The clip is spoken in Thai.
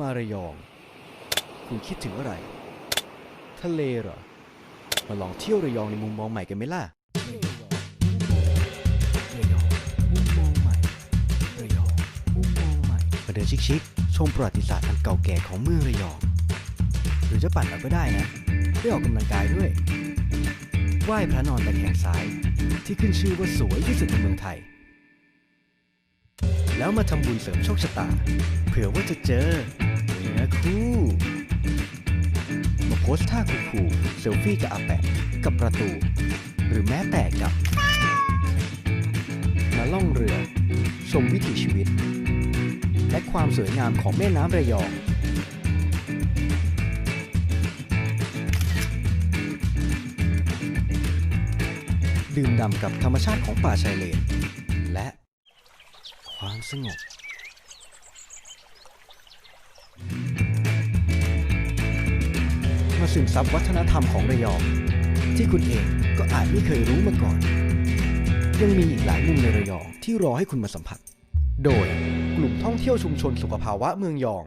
มาระยอง คุณคิดถึงอะไร ทะเลเหรอ มาลองเที่ยวระยองในมุมมองใหม่กันไหมล่ะ ระยองมุมมองใหม่ ระยองมุมมองใหม่มาเดินชิคๆ ชมประวัติศาสตร์อันเก่าแก่ของเมืองระยอง หรือจะปั่นเอาก็ได้นะ ได้ออกกำลังกายด้วย ไหว้พระนอนตะแคงซ้าย ที่ขึ้นชื่อว่าสวยที่สุดในเมืองไทย แล้วมาทำบุญเสริมโชคชะตา เผื่อว่าจะเจอเนื้อคู่มาโพสท่าคูลๆเซลฟี่กับอาแปะกับประตู หรือแม้แต่กับ มาล่องเรือ ชมวิถีชีวิต และความสวยงามของแม่น้ำระยองดื่มด่ำกับธรรมชาติของป่าชายเลน และ ความสงบ มาซึมซับวัฒนธรรมของระยอง ที่คุณเองก็อาจไม่เคยรู้มาก่อน ยังมีอีกหลายมุมในระยองที่รอให้คุณมาสัมผัส โดยกลุ่มท่องเที่ยวชุมชนสุขภาวะเมืองยอง